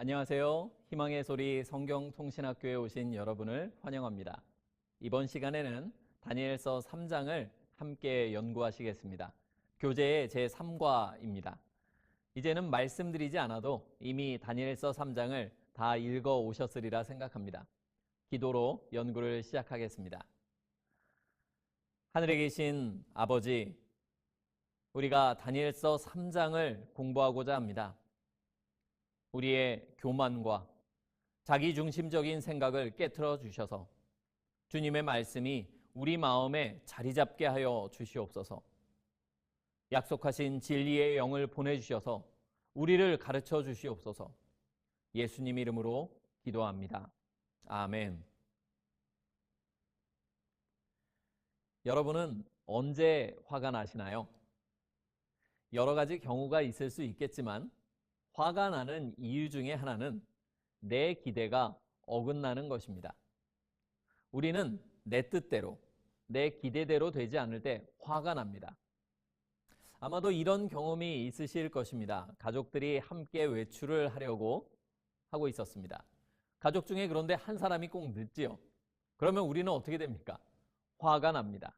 안녕하세요. 희망의 소리 성경통신학교에 오신 여러분을 환영합니다. 이번 시간에는 다니엘서 3장을 함께 연구하시겠습니다. 교재의 제3과입니다. 이제는 말씀드리지 않아도 이미 다니엘서 3장을 다 읽어 오셨으리라 생각합니다. 기도로 연구를 시작하겠습니다. 하늘에 계신 아버지, 우리가 다니엘서 3장을 공부하고자 합니다. 우리의 교만과 자기중심적인 생각을 깨트려 주셔서 주님의 말씀이 우리 마음에 자리 잡게 하여 주시옵소서. 약속하신 진리의 영을 보내주셔서 우리를 가르쳐 주시옵소서. 예수님 이름으로 기도합니다. 아멘. 여러분은 언제 화가 나시나요? 여러 가지 경우가 있을 수 있겠지만 화가 나는 이유 중에 하나는 내 기대가 어긋나는 것입니다. 우리는 내 뜻대로, 내 기대대로 되지 않을 때 화가 납니다. 아마도 이런 경험이 있으실 것입니다. 가족들이 함께 외출을 하려고 하고 있었습니다. 가족 중에 그런데 한 사람이 꼭 늦지요. 그러면 우리는 어떻게 됩니까? 화가 납니다.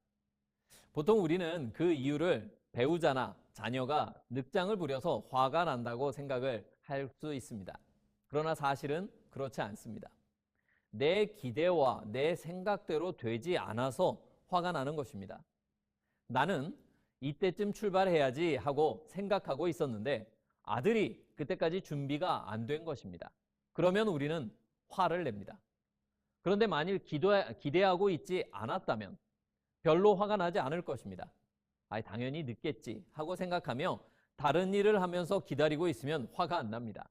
보통 우리는 그 이유를 배우자나 자녀가 늑장을 부려서 화가 난다고 생각을 할 수 있습니다. 그러나 사실은 그렇지 않습니다. 내 기대와 내 생각대로 되지 않아서 화가 나는 것입니다. 나는 이때쯤 출발해야지 하고 생각하고 있었는데 아들이 그때까지 준비가 안 된 것입니다. 그러면 우리는 화를 냅니다. 그런데 만일 기대하고 있지 않았다면 별로 화가 나지 않을 것입니다. 아, 당연히 늦겠지 하고 생각하며 다른 일을 하면서 기다리고 있으면 화가 안 납니다.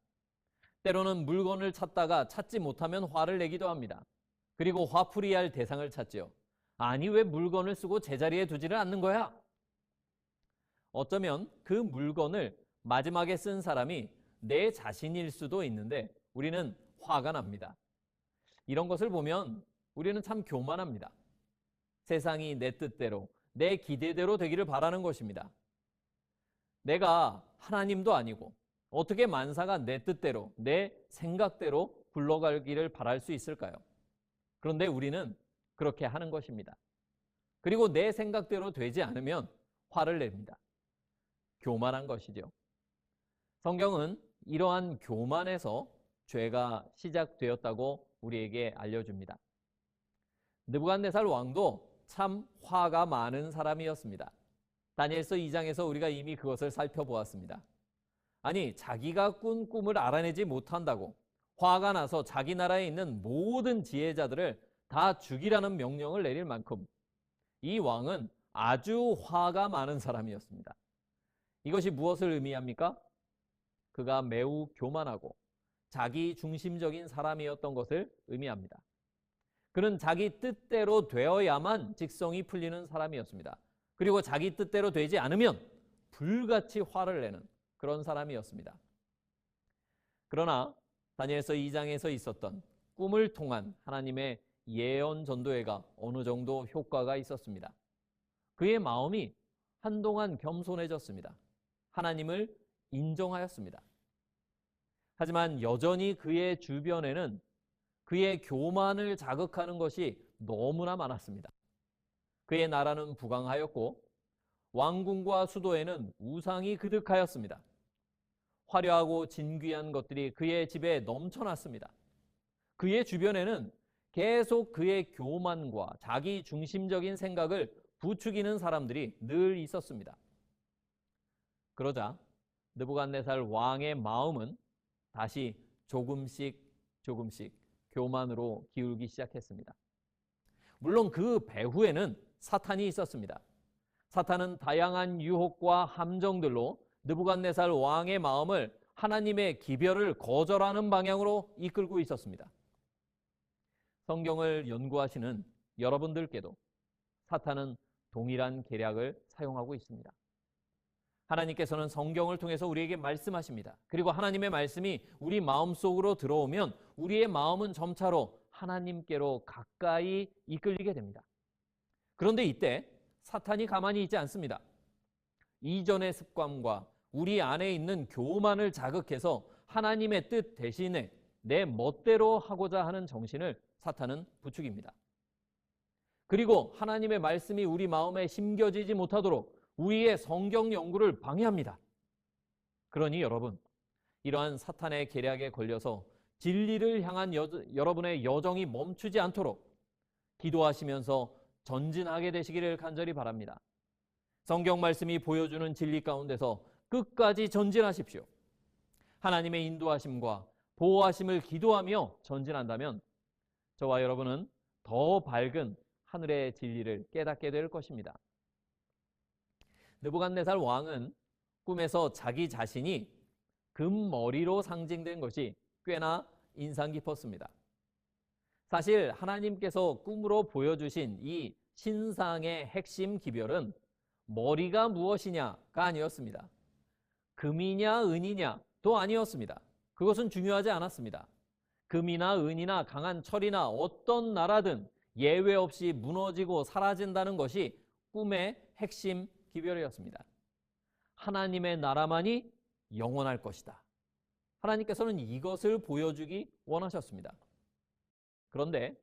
때로는 물건을 찾다가 찾지 못하면 화를 내기도 합니다. 그리고 화풀이할 대상을 찾지요. 아니 왜 물건을 쓰고 제자리에 두지를 않는 거야? 어쩌면 그 물건을 마지막에 쓴 사람이 내 자신일 수도 있는데 우리는 화가 납니다. 이런 것을 보면 우리는 참 교만합니다. 세상이 내 뜻대로 내 기대대로 되기를 바라는 것입니다. 내가 하나님도 아니고 어떻게 만사가 내 뜻대로, 내 생각대로 굴러가기를 바랄 수 있을까요? 그런데 우리는 그렇게 하는 것입니다. 그리고 내 생각대로 되지 않으면 화를 냅니다. 교만한 것이죠. 성경은 이러한 교만에서 죄가 시작되었다고 우리에게 알려줍니다. 느부갓네살 왕도 참 화가 많은 사람이었습니다. 다니엘서 2장에서 우리가 이미 그것을 살펴보았습니다. 아니, 자기가 꾼 꿈을 알아내지 못한다고 화가 나서 자기 나라에 있는 모든 지혜자들을 다 죽이라는 명령을 내릴 만큼 이 왕은 아주 화가 많은 사람이었습니다. 이것이 무엇을 의미합니까? 그가 매우 교만하고 자기 중심적인 사람이었던 것을 의미합니다. 그는 자기 뜻대로 되어야만 직성이 풀리는 사람이었습니다. 그리고 자기 뜻대로 되지 않으면 불같이 화를 내는 그런 사람이었습니다. 그러나 다니엘서 2장에서 있었던 꿈을 통한 하나님의 예언 전도회가 어느 정도 효과가 있었습니다. 그의 마음이 한동안 겸손해졌습니다. 하나님을 인정하였습니다. 하지만 여전히 그의 주변에는 그의 교만을 자극하는 것이 너무나 많았습니다. 그의 나라는 부강하였고 왕궁과 수도에는 우상이 그득하였습니다. 화려하고 진귀한 것들이 그의 집에 넘쳐났습니다. 그의 주변에는 계속 그의 교만과 자기 중심적인 생각을 부추기는 사람들이 늘 있었습니다. 그러자 느부갓네살 왕의 마음은 다시 조금씩 조금씩 교만으로 기울기 시작했습니다. 물론 그 배후에는 사탄이 있었습니다. 사탄은 다양한 유혹과 함정들로 느부갓네살 왕의 마음을 하나님의 기별을 거절하는 방향으로 이끌고 있었습니다. 성경을 연구하시는 여러분들께도 사탄은 동일한 계략을 사용하고 있습니다. 하나님께서는 성경을 통해서 우리에게 말씀하십니다. 그리고 하나님의 말씀이 우리 마음 속으로 들어오면 우리의 마음은 점차로 하나님께로 가까이 이끌리게 됩니다. 그런데 이때 사탄이 가만히 있지 않습니다. 이전의 습관과 우리 안에 있는 교만을 자극해서 하나님의 뜻 대신에 내 멋대로 하고자 하는 정신을 사탄은 부추깁니다. 그리고 하나님의 말씀이 우리 마음에 심겨지지 못하도록 우리의 성경 연구를 방해합니다. 그러니 여러분, 이러한 사탄의 계략에 걸려서 진리를 향한 여, 여러분의 여정이 멈추지 않도록 기도하시면서 전진하게 되시기를 간절히 바랍니다. 성경 말씀이 보여주는 진리 가운데서 끝까지 전진하십시오. 하나님의 인도하심과 보호하심을 기도하며 전진한다면 저와 여러분은 더 밝은 하늘의 진리를 깨닫게 될 것입니다. 느부갓네살 왕은 꿈에서 자기 자신이 금머리로 상징된 것이 꽤나 인상 깊었습니다. 사실 하나님께서 꿈으로 보여주신 이 신상의 핵심 기별은 머리가 무엇이냐가 아니었습니다. 금이냐 은이냐도 아니었습니다. 그것은 중요하지 않았습니다. 금이나 은이나 강한 철이나 어떤 나라든 예외 없이 무너지고 사라진다는 것이 꿈의 핵심 기별이었습니다. 하나님의 나라만이 영원할 것이다. 하나님께서는 이것을 보여주기 원하셨습니다. 그런데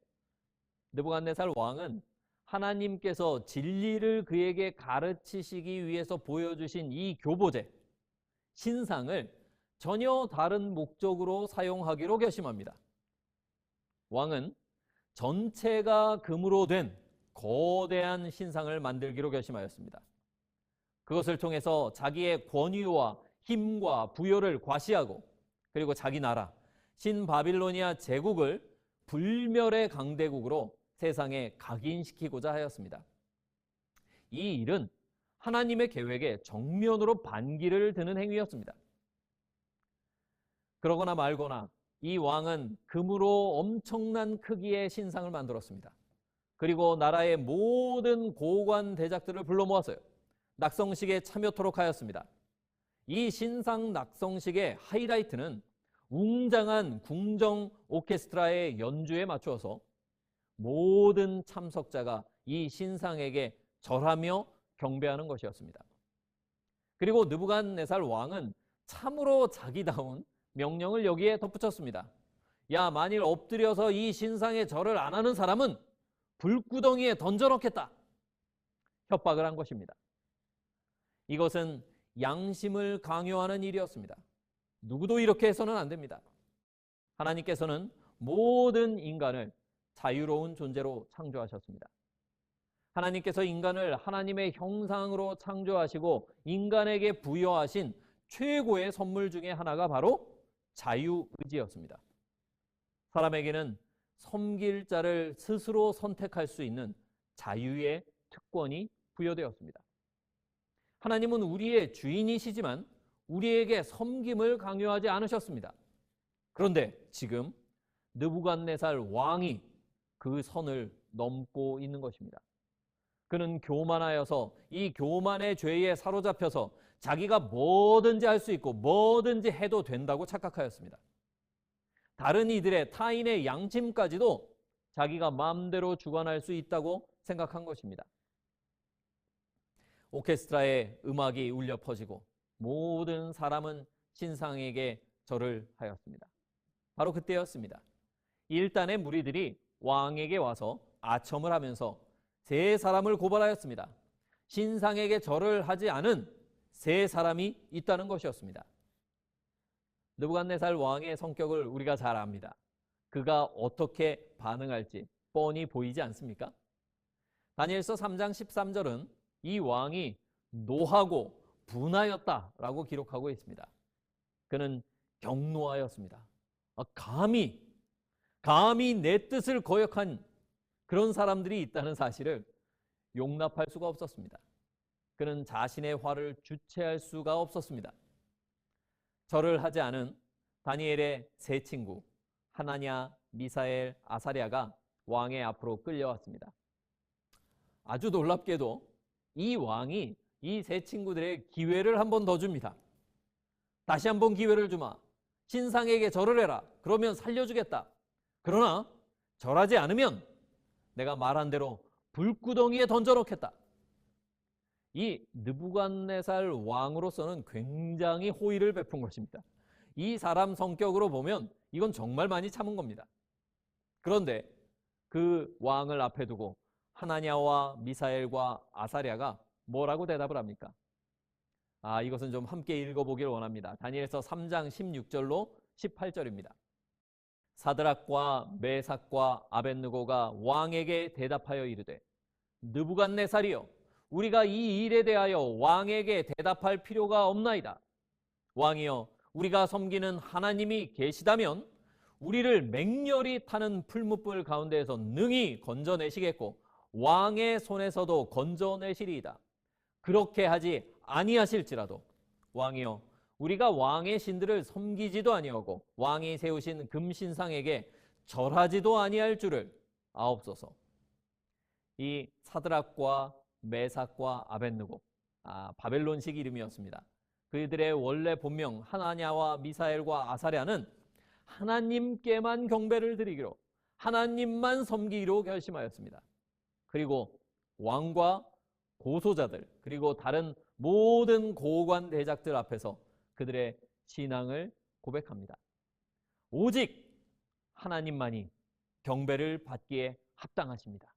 느부갓네살 왕은 하나님께서 진리를 그에게 가르치시기 위해서 보여주신 이 교보제, 신상을 전혀 다른 목적으로 사용하기로 결심합니다. 왕은 전체가 금으로 된 거대한 신상을 만들기로 결심하였습니다. 그것을 통해서 자기의 권위와 힘과 부여를 과시하고 그리고 자기 나라 신바빌로니아 제국을 불멸의 강대국으로 세상에 각인시키고자 하였습니다. 이 일은 하나님의 계획에 정면으로 반기를 드는 행위였습니다. 그러거나 말거나 이 왕은 금으로 엄청난 크기의 신상을 만들었습니다. 그리고 나라의 모든 고관 대작들을 불러 모았어요. 낙성식에 참여토록 하였습니다. 이 신상 낙성식의 하이라이트는 웅장한 궁정 오케스트라의 연주에 맞추어서 모든 참석자가 이 신상에게 절하며 경배하는 것이었습니다. 그리고 느부갓네살 왕은 참으로 자기다운 명령을 여기에 덧붙였습니다. 야, 만일 엎드려서 이 신상에 절을 안 하는 사람은 불구덩이에 던져놓겠다. 협박을 한 것입니다. 이것은 양심을 강요하는 일이었습니다. 누구도 이렇게 해서는 안 됩니다. 하나님께서는 모든 인간을 자유로운 존재로 창조하셨습니다. 하나님께서 인간을 하나님의 형상으로 창조하시고 인간에게 부여하신 최고의 선물 중에 하나가 바로 자유의지였습니다. 사람에게는 섬길 자를 스스로 선택할 수 있는 자유의 특권이 부여되었습니다. 하나님은 우리의 주인이시지만 우리에게 섬김을 강요하지 않으셨습니다. 그런데 지금 느부갓네살 왕이 그 선을 넘고 있는 것입니다. 그는 교만하여서 이 교만의 죄에 사로잡혀서 자기가 뭐든지 할 수 있고 뭐든지 해도 된다고 착각하였습니다. 다른 이들의 타인의 양심까지도 자기가 마음대로 주관할 수 있다고 생각한 것입니다. 오케스트라의 음악이 울려 퍼지고 모든 사람은 신상에게 절을 하였습니다. 바로 그때였습니다. 일단의 무리들이 왕에게 와서 아첨을 하면서 세 사람을 고발하였습니다. 신상에게 절을 하지 않은 세 사람이 있다는 것이었습니다. 느부갓네살 왕의 성격을 우리가 잘 압니다. 그가 어떻게 반응할지 뻔히 보이지 않습니까? 다니엘서 3장 13절은 이 왕이 노하고 분하였다라고 기록하고 있습니다. 그는 경노하였습니다. 아, 감히 감히 내 뜻을 거역한 그런 사람들이 있다는 사실을 용납할 수가 없었습니다. 그는 자신의 화를 주체할 수가 없었습니다. 절을 하지 않은 다니엘의 세 친구 하나냐, 미사엘, 아사리아가 왕의 앞으로 끌려왔습니다. 아주 놀랍게도 이 왕이 이 세 친구들의 기회를 한 번 더 줍니다. 다시 한 번 기회를 주마. 신상에게 절을 해라. 그러면 살려주겠다. 그러나 절하지 않으면 내가 말한 대로 불구덩이에 던져놓겠다. 이 느부갓네살 왕으로서는 굉장히 호의를 베푼 것입니다. 이 사람 성격으로 보면 이건 정말 많이 참은 겁니다. 그런데 그 왕을 앞에 두고 하나냐와 미사엘과 아사랴가 뭐라고 대답을 합니까? 아, 이것은 좀 함께 읽어보길 원합니다. 다니엘서 3장 16절로 18절입니다. 사드락과 메삭과 아벤느고가 왕에게 대답하여 이르되 느부갓네살이여 우리가 이 일에 대하여 왕에게 대답할 필요가 없나이다. 왕이여 우리가 섬기는 하나님이 계시다면 우리를 맹렬히 타는 풀무불 가운데에서 능히 건져내시겠고 왕의 손에서도 건져내시리이다. 그렇게 하지 아니하실지라도 왕이여 우리가 왕의 신들을 섬기지도 아니하고 왕이 세우신 금신상에게 절하지도 아니할 줄을 아옵소서. 이 사드락과 메삭과 아벤느고 아, 바벨론식 이름이었습니다. 그들의 원래 본명 하나냐와 미사엘과 아사랴는 하나님께만 경배를 드리기로 하나님만 섬기기로 결심하였습니다. 그리고 왕과 고소자들 그리고 다른 모든 고관 대작들 앞에서 그들의 신앙을 고백합니다. 오직 하나님만이 경배를 받기에 합당하십니다.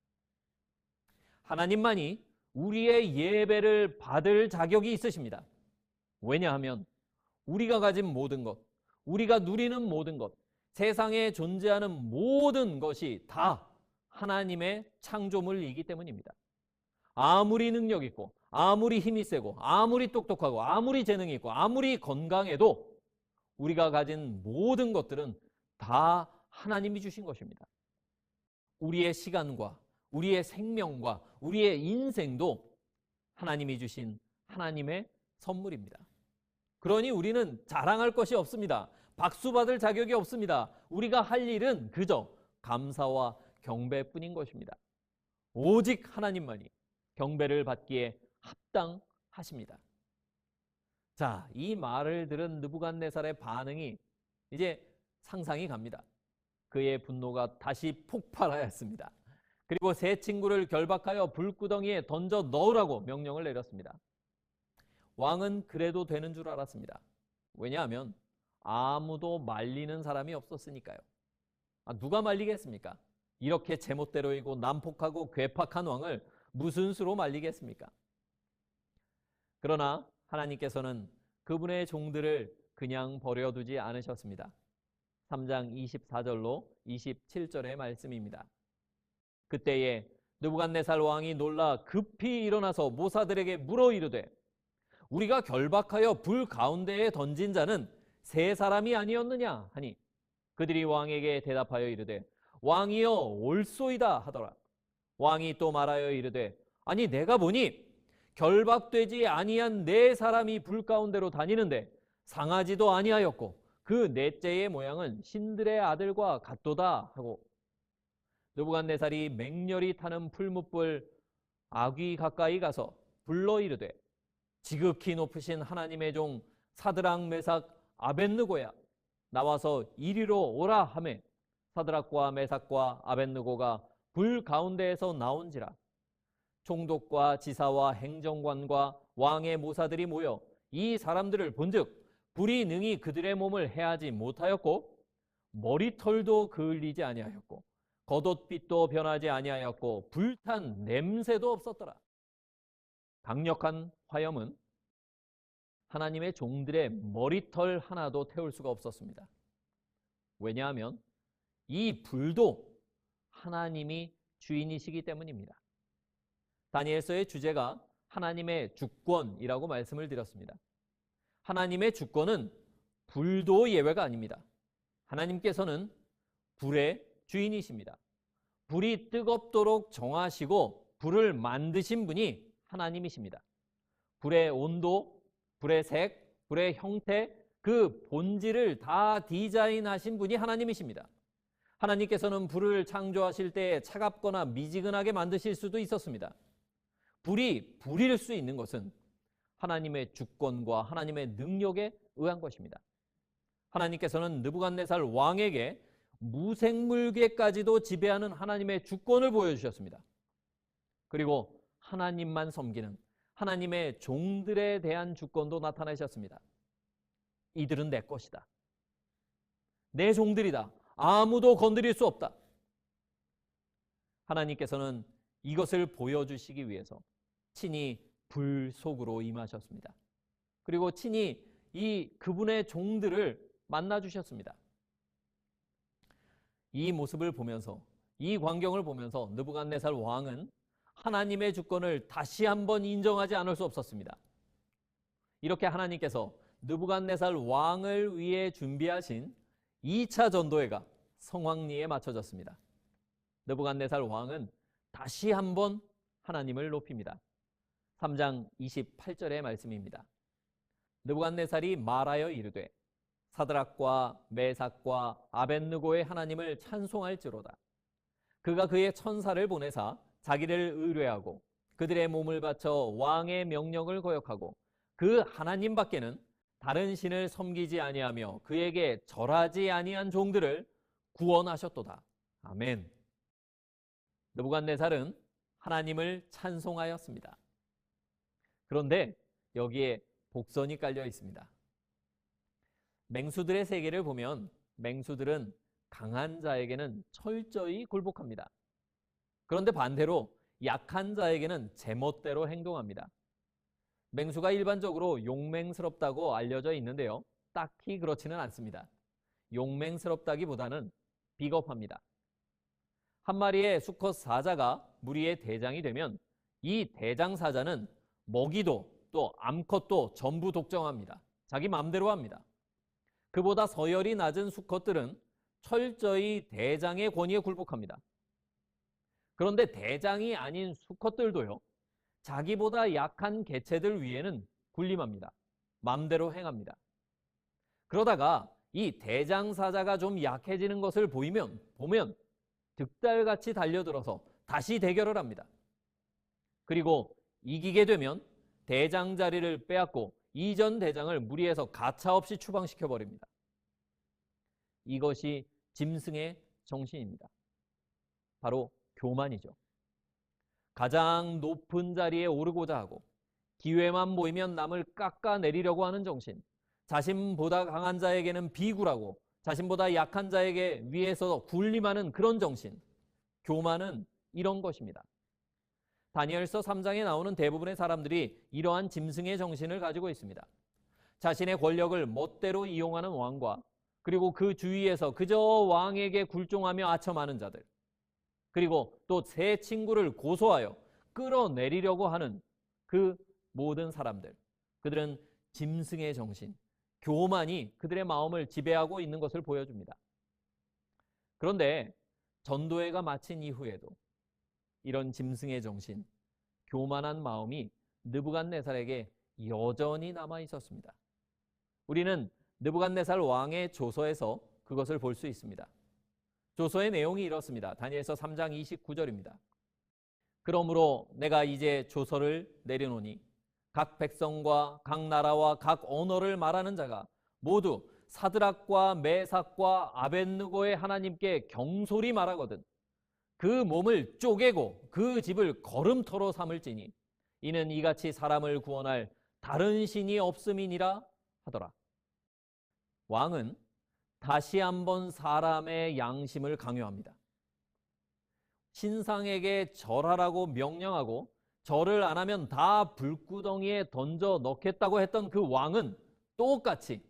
하나님만이 우리의 예배를 받을 자격이 있으십니다. 왜냐하면 우리가 가진 모든 것, 우리가 누리는 모든 것, 세상에 존재하는 모든 것이 다 하나님의 창조물이기 때문입니다. 아무리 능력 있고, 아무리 힘이 세고, 아무리 똑똑하고, 아무리 재능이 있고, 아무리 건강해도 우리가 가진 모든 것들은 다 하나님이 주신 것입니다. 우리의 시간과 우리의 생명과 우리의 인생도 하나님이 주신 하나님의 선물입니다. 그러니 우리는 자랑할 것이 없습니다. 박수 받을 자격이 없습니다. 우리가 할 일은 그저 감사와 경배뿐인 것입니다. 오직 하나님만이 경배를 받기에 합당하십니다. 자, 이 말을 들은 느부갓네살의 반응이 이제 상상이 갑니다. 그의 분노가 다시 폭발하였습니다. 그리고 세 친구를 결박하여 불구덩이에 던져 넣으라고 명령을 내렸습니다. 왕은 그래도 되는 줄 알았습니다. 왜냐하면 아무도 말리는 사람이 없었으니까요. 아, 누가 말리겠습니까? 이렇게 제멋대로이고 난폭하고 괴팍한 왕을 무슨 수로 말리겠습니까? 그러나 하나님께서는 그분의 종들을 그냥 버려두지 않으셨습니다. 3장 24절로 27절의 말씀입니다. 그때에 느부갓네살 왕이 놀라 급히 일어나서 모사들에게 물어 이르되 우리가 결박하여 불 가운데에 던진 자는 세 사람이 아니었느냐 하니 그들이 왕에게 대답하여 이르되 왕이여 올소이다 하더라. 왕이 또 말하여 이르되 아니 내가 보니 결박되지 아니한 네 사람이 불 가운데로 다니는데 상하지도 아니하였고 그 넷째의 모양은 신들의 아들과 같도다 하고. 느부갓네살이 맹렬히 타는 풀무불 아귀 가까이 가서 불러 이르되 지극히 높으신 하나님의 종 사드랑 메삭 아벤느고야 나와서 이리로 오라 하매 사드락과 메삭과 아벤느고가 불 가운데에서 나온지라 총독과 지사와 행정관과 왕의 모사들이 모여 이 사람들을 본즉 불이 능히 그들의 몸을 해하지 못하였고 머리털도 그을리지 아니하였고 겉옷빛도 변하지 아니하였고 불탄 냄새도 없었더라. 강력한 화염은 하나님의 종들의 머리털 하나도 태울 수가 없었습니다. 왜냐하면 이 불도 하나님이 주인이시기 때문입니다. 다니엘서의 주제가 하나님의 주권이라고 말씀을 드렸습니다. 하나님의 주권은 불도 예외가 아닙니다. 하나님께서는 불의 주인이십니다. 불이 뜨겁도록 정하시고 불을 만드신 분이 하나님이십니다. 불의 온도, 불의 색, 불의 형태, 그 본질을 다 디자인하신 분이 하나님이십니다. 하나님께서는 불을 창조하실 때 차갑거나 미지근하게 만드실 수도 있었습니다. 불이 불일 수 있는 것은 하나님의 주권과 하나님의 능력에 의한 것입니다. 하나님께서는 느부갓네살 왕에게 무생물계까지도 지배하는 하나님의 주권을 보여주셨습니다. 그리고 하나님만 섬기는 하나님의 종들에 대한 주권도 나타내셨습니다. 이들은 내 것이다. 내 종들이다. 아무도 건드릴 수 없다. 하나님께서는 이것을 보여주시기 위해서 친히 불 속으로 임하셨습니다. 그리고 친히 이 그분의 종들을 만나 주셨습니다. 이 모습을 보면서 이 광경을 보면서 느부갓네살 왕은 하나님의 주권을 다시 한번 인정하지 않을 수 없었습니다. 이렇게 하나님께서 느부갓네살 왕을 위해 준비하신 2차 전도회가 성황리에 맞춰졌습니다. 느부갓네살 왕은 다시 한번 하나님을 높입니다. 3장 28절의 말씀입니다. 느부갓네살이 말하여 이르되 사드락과 메삭과 아벤느고의 하나님을 찬송할지로다. 그가 그의 천사를 보내사 자기를 의뢰하고 그들의 몸을 바쳐 왕의 명령을 거역하고 그 하나님 밖에는 다른 신을 섬기지 아니하며 그에게 절하지 아니한 종들을 구원하셨도다. 아멘. 느부갓네살은 하나님을 찬송하였습니다. 그런데 여기에 복선이 깔려 있습니다. 맹수들의 세계를 보면 맹수들은 강한 자에게는 철저히 굴복합니다. 그런데 반대로 약한 자에게는 제멋대로 행동합니다. 맹수가 일반적으로 용맹스럽다고 알려져 있는데요. 딱히 그렇지는 않습니다. 용맹스럽다기보다는 비겁합니다. 한 마리의 수컷 사자가 무리의 대장이 되면 이 대장 사자는 먹이도 또 암컷도 전부 독점합니다. 자기 마음대로 합니다. 그보다 서열이 낮은 수컷들은 철저히 대장의 권위에 굴복합니다. 그런데 대장이 아닌 수컷들도요. 자기보다 약한 개체들 위에는 군림합니다. 맘대로 행합니다. 그러다가 이 대장 사자가 좀 약해지는 것을 보이면 보면 득달같이 달려들어서 다시 대결을 합니다. 그리고 이기게 되면 대장 자리를 빼앗고 이전 대장을 무리해서 가차없이 추방시켜 버립니다. 이것이 짐승의 정신입니다. 바로 교만이죠. 가장 높은 자리에 오르고자 하고 기회만 보이면 남을 깎아내리려고 하는 정신. 자신보다 강한 자에게는 비굴하고 자신보다 약한 자에게 위에서 군림하는 그런 정신. 교만은 이런 것입니다. 다니엘서 3장에 나오는 대부분의 사람들이 이러한 짐승의 정신을 가지고 있습니다. 자신의 권력을 멋대로 이용하는 왕과 그리고 그 주위에서 그저 왕에게 굴종하며 아첨하는 자들. 그리고 또 새 친구를 고소하여 끌어내리려고 하는 그 모든 사람들. 그들은 짐승의 정신, 교만이 그들의 마음을 지배하고 있는 것을 보여줍니다. 그런데 전도회가 마친 이후에도 이런 짐승의 정신, 교만한 마음이 느부갓네살에게 여전히 남아 있었습니다. 우리는 느부갓네살 왕의 조서에서 그것을 볼 수 있습니다. 조서의 내용이 이렇습니다. 다니엘서 3장 29절입니다. 그러므로 내가 이제 조서를 내려놓니 각 백성과 각 나라와 각 언어를 말하는 자가 모두 사드락과 메삭과 아벤느고의 하나님께 경솔히 말하거든 그 몸을 쪼개고 그 집을 걸음터로 삼을지니 이는 이같이 사람을 구원할 다른 신이 없음이니라 하더라. 왕은 다시 한번 사람의 양심을 강요합니다. 신상에게 절하라고 명령하고 절을 안 하면 다 불구덩이에 던져 넣겠다고 했던 그 왕은 똑같이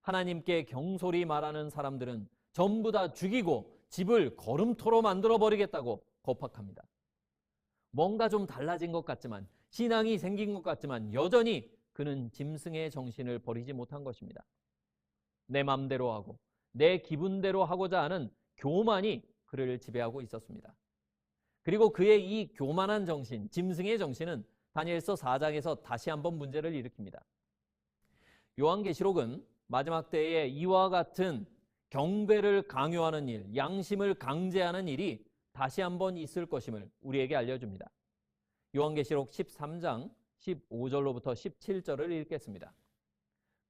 하나님께 경솔히 말하는 사람들은 전부 다 죽이고 집을 걸음토로 만들어 버리겠다고 겁박합니다. 뭔가 좀 달라진 것 같지만 신앙이 생긴 것 같지만 여전히 그는 짐승의 정신을 버리지 못한 것입니다. 내 맘대로 하고 내 기분대로 하고자 하는 교만이 그를 지배하고 있었습니다. 그리고 그의 이 교만한 정신, 짐승의 정신은 다니엘서 4장에서 다시 한번 문제를 일으킵니다. 요한계시록은 마지막 때에 이와 같은 경배를 강요하는 일, 양심을 강제하는 일이 다시 한번 있을 것임을 우리에게 알려줍니다. 요한계시록 13장 15절로부터 17절을 읽겠습니다.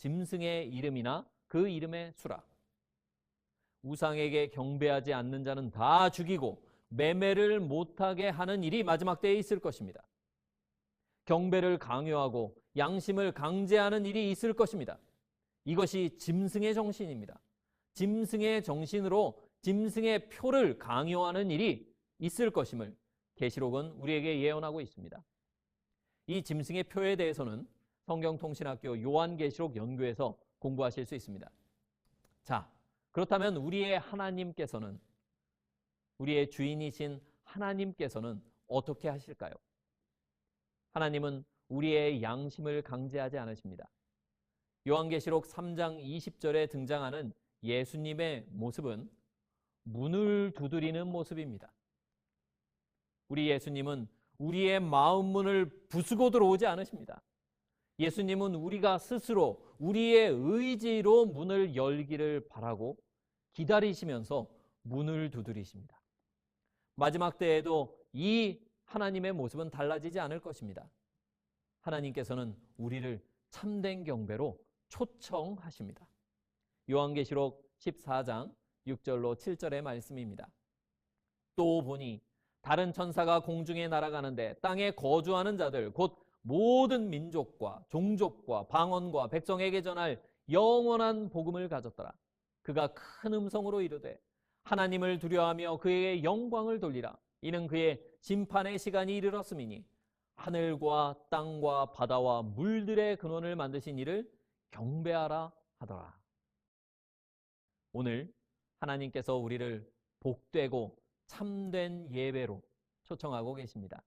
짐승의 이름이나 그 이름의 수라. 우상에게 경배하지 않는 자는 다 죽이고 매매를 못하게 하는 일이 마지막 때에 있을 것입니다. 경배를 강요하고 양심을 강제하는 일이 있을 것입니다. 이것이 짐승의 정신입니다. 짐승의 정신으로 짐승의 표를 강요하는 일이 있을 것임을 계시록은 우리에게 예언하고 있습니다. 이 짐승의 표에 대해서는 성경통신학교 요한계시록 연구에서 공부하실 수 있습니다. 자, 그렇다면 우리의 하나님께서는 우리의 주인이신 하나님께서는 어떻게 하실까요? 하나님은 우리의 양심을 강제하지 않으십니다. 요한계시록 3장 20절에 등장하는 예수님의 모습은 문을 두드리는 모습입니다. 우리 예수님은 우리의 마음 문을 부수고 들어오지 않으십니다. 예수님은 우리가 스스로 우리의 의지로 문을 열기를 바라고 기다리시면서 문을 두드리십니다. 마지막 때에도 이 하나님의 모습은 달라지지 않을 것입니다. 하나님께서는 우리를 참된 경배로 초청하십니다. 요한계시록 14장 6절로 7절의 말씀입니다. 또 보니 다른 천사가 공중에 날아가는데 땅에 거주하는 자들 곧 모든 민족과 종족과 방언과 백성에게 전할 영원한 복음을 가졌더라. 그가 큰 음성으로 이르되 하나님을 두려워하며 그에게 영광을 돌리라. 이는 그의 심판의 시간이 이르렀음이니 하늘과 땅과 바다와 물들의 근원을 만드신 이를 경배하라 하더라. 오늘 하나님께서 우리를 복되고 참된 예배로 초청하고 계십니다.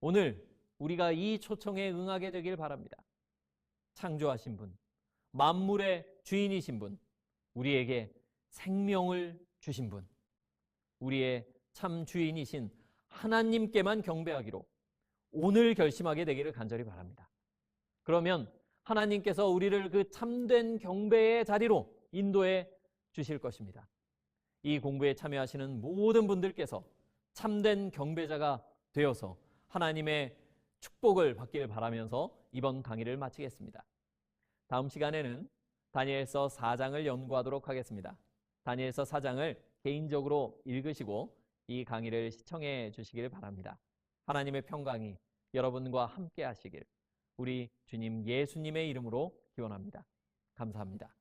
오늘 우리가 이 초청에 응하게 되길 바랍니다. 창조하신 분, 만물의 주인이신 분, 우리에게 생명을 주신 분, 우리의 참 주인이신 하나님께만 경배하기로 오늘 결심하게 되기를 간절히 바랍니다. 그러면 하나님께서 우리를 그 참된 경배의 자리로 인도해 주실 것입니다. 이 공부에 참여하시는 모든 분들께서 참된 경배자가 되어서 하나님의 축복을 받기를 바라면서 이번 강의를 마치겠습니다. 다음 시간에는 다니엘서 4장을 연구하도록 하겠습니다. 다니엘서 4장을 개인적으로 읽으시고 이 강의를 시청해 주시길 바랍니다. 하나님의 평강이 여러분과 함께 하시길 우리 주님 예수님의 이름으로 기원합니다. 감사합니다.